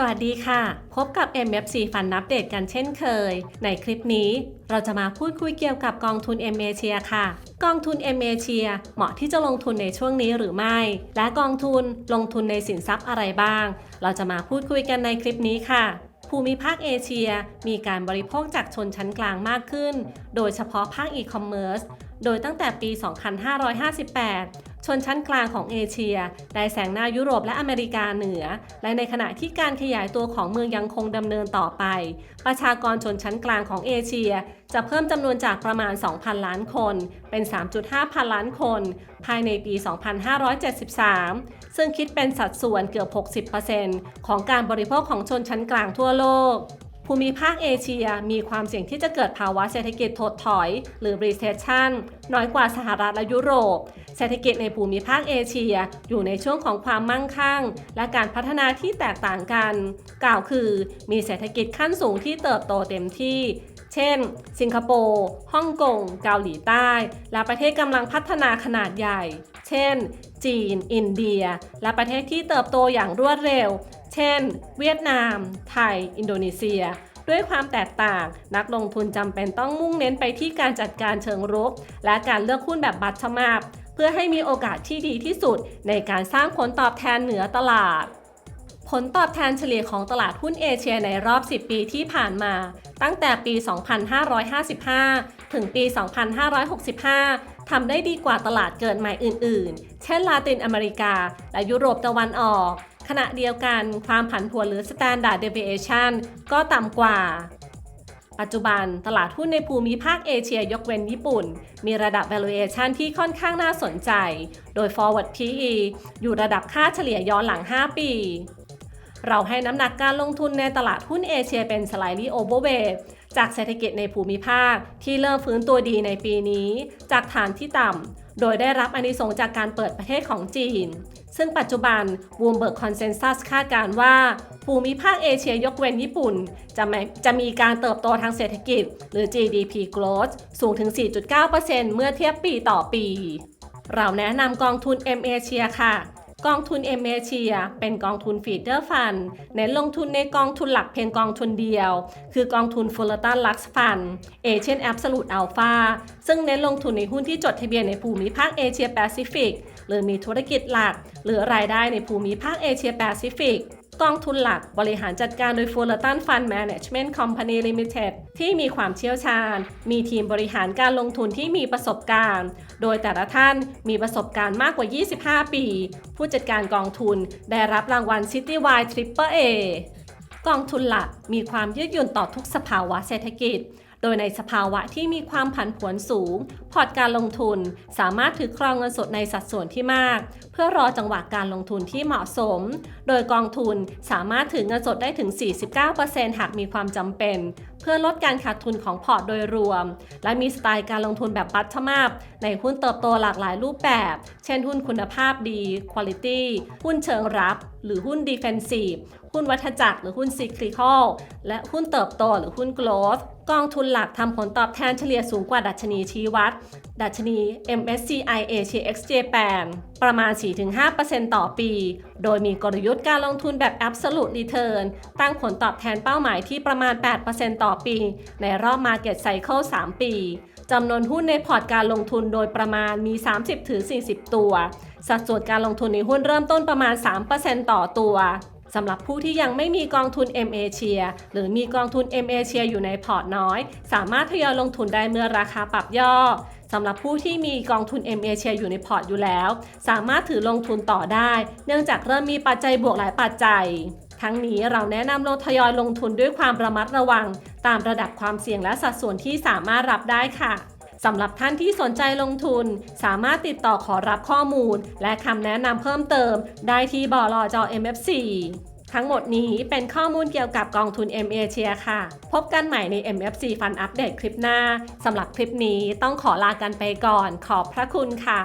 สวัสดีค่ะ พบกับ MFC ฟันนับเดตกันเช่นเคย ในคลิปนี้เราจะมาพูดคุยเกี่ยวกับกองทุน M เ a ค่ะ กองทุน M เ a เหมาะที่จะลงทุนในช่วงนี้หรือไม่ และกองทุนลงทุนในสินทรัพย์อะไรบ้าง เราจะมาพูดคุยกันในคลิปนี้ค่ะ ภูมิภาคเอเชีย มีการบริโภคจากชนชั้นกลางมากขึ้น โดยเฉพาะภาคอีคอมเมิร์ซโดยตั้งแต่ปี 2558 ชนชั้นกลางของเอเชีย ได้แซงหน้ายุโรปและอเมริกาเหนือ และในขณะที่การขยายตัวของเมืองยังคงดำเนินต่อไป ประชากรชนชั้นกลางของเอเชีย จะเพิ่มจำนวนจากประมาณ 2,000 ล้านคน เป็น 3.5 พันล้านคน ภายในปี 2573 ซึ่งคิดเป็นสัดส่วนเกือบ 60%ของการบริโภคของชนชั้นกลางทั่วโลก ภูมิภาคเอเชียมีความเสี่ยงที่จะเกิดภาวะเศรษฐกิจถดถอย หรือ recession น้อยกว่าสหรัฐและยุโรป เศรษฐกิจในภูมิภาคเอเชียอยู่ในช่วงของความมั่งคั่ง และการพัฒนาที่แตกต่างกัน กล่าวคือมีเศรษฐกิจขั้นสูงที่เติบโตเต็มที่ เช่น สิงคโปร์ ฮ่องกง เกาหลีใต้ และประเทศกำลังพัฒนาขนาดใหญ่ เช่น จีน อินเดีย และประเทศที่เติบโตอย่างรวดเร็ว เช่น เวียดนาม ไทย อินโดนีเซีย ด้วยความแตกต่าง นักลงทุนจำเป็นต้องมุ่งเน้นไปที่การจัดการเชิงรุก และการเลือกหุ้นแบบบัตชมาบเพื่อให้มีโอกาสที่ดีที่สุด ในการสร้างผลตอบแทนเหนือตลาดผลตอบแทนเฉลี่ยของตลาดหุ้นเอเชียในรอบ 10 ปีที่ผ่านมา ตั้งแต่ปี 2555 ถึงปี 2565 ทำได้ดีกว่าตลาดเกิดใหม่อื่น ๆ เช่นลาตินอเมริกา และยุโรปตะวันออก ขณะเดียวกันความผันผวนหรือ Standard Deviation ก็ต่ำกว่า ปัจจุบันตลาดหุ้นในภูมิภาคเอเชียยกเว้นญี่ปุ่น มีระดับ valuation ที่ค่อนข้างน่าสนใจ โดย forward PE อยู่ระดับค่าเฉลี่ยย้อนหลัง 5 ปีเราให้น้ำหนักการลงทุนในตลาดหุ้นเอเชียเป็น slightly overweight จากเศรษฐกิจในภูมิภาคที่เริ่มฟื้นตัวดีในปีนี้ จากฐานที่ต่ำ โดยได้รับอนิสงส์จากการเปิดประเทศของจีน ซึ่งปัจจุบัน Bloomberg Consensus คาดการณ์ว่า ภูมิภาคเอเชียยกเว้นญี่ปุ่น จะมจะมีการเติบโตทางเศรษฐกิจ หรือ GDP growth สูงถึง 4.9%เมื่อเทียบปีต่อปี เราแนะนำกองทุน M Asia ค่ะ กองทุนเอเมเชียเป็นกองทุนฟีเดอร์ฟันเน้นลงทุนในกองทุนหลักเพียงกองทุนเดียว คือกองทุนฟูลตันลักซ์ฟันเอเชียนแอปสูตรอัลฟาซึ่งเน้นลงทุนในหุ้นที่จดทะเบียนในภูมิภาคเอเชียแปซิฟิกหรือมีธุรกิจหลัก หรือรายได้ในภูมิภาคเอเชียแปซิฟิก กองทุนหลักบริหารจัดการโดย Fullerton Fund Management Company Limited ที่มีความเชี่ยวชาญ มีทีมบริหารการลงทุนที่มีประสบการณ์ โดยแต่ละท่านมีประสบการณ์มากกว่า 25 ปี ผู้จัดการกองทุนได้รับรางวัล Citywide Triple A กองทุนหลักมีความยืดหยุ่นต่อทุกสภาวะเศรษฐกิจ โดยในสภาวะที่มีความผันผวนสูง พอร์ตการลงทุนสามารถถือครองเงินสดในสัดส่วนที่มาก เพื่อรอจังหวะการลงทุนที่เหมาะสม โดยกองทุนสามารถถือเงินสดได้ถึง 49%หากมีความจำเป็น เพื่อลดการขาดทุนของพอร์ตโดยรวม และมีสไตล์การลงทุนแบบบัตชมาบในหุ้นเติบโตหลากหลายรูปแบบ เช่นหุ้นคุณภาพดี Quality หุ้นเชิงรับ หรือหุ้น Defensive หุ้นวัฏจักรหรือหุ้น Cyclical และหุ้นเติบโตหรือหุ้น Growth กองทุนหลักทำผลตอบแทนเฉลี่ยสูงกว่าดัชนีชี้วัด ดัชนี MSCI Asia X Japan ประมาณ 4-5%ต่อปี โดยมีกลยุทธ์การลงทุนแบบ Absolute Return ตั้งผลตอบแทนเป้าหมายที่ประมาณ 8%ต่อปี ในรอบ Market Cycle 3 ปีจำนวนหุ้นในพอร์ตการลงทุนโดยประมาณมี 30-40 ตัว สัดส่วนการลงทุนในหุ้นเริ่มต้นประมาณ 3%ต่อตัวสำหรับผู้ที่ยังไม่มีกองทุน M Asia หรือมีกองทุน M Asia อยู่ในพอร์ตน้อย สามารถทยอยลงทุนได้เมื่อราคาปรับย่อ สำหรับผู้ที่มีกองทุน M Asia อยู่ในพอร์ตอยู่แล้ว สามารถถือลงทุนต่อได้ เนื่องจากเริ่มมีปัจจัยบวกหลายปัจจัย ทั้งนี้เราแนะนำลงทยอยลงทุนด้วยความระมัดระวัง ตามระดับความเสี่ยงและสัดส่วนที่สามารถรับได้ค่ะสำหรับท่านที่สนใจลงทุน สามารถติดต่อขอรับข้อมูล และคำแนะนำเพิ่มเติม ได้ที่บลจ MFC ทั้งหมดนี้เป็นข้อมูลเกี่ยวกับกองทุน M Asia ค่ะ พบกันใหม่ใน MFC Fund Update คลิปหน้า สำหรับคลิปนี้ต้องขอลากันไปก่อน ขอบพระคุณค่ะ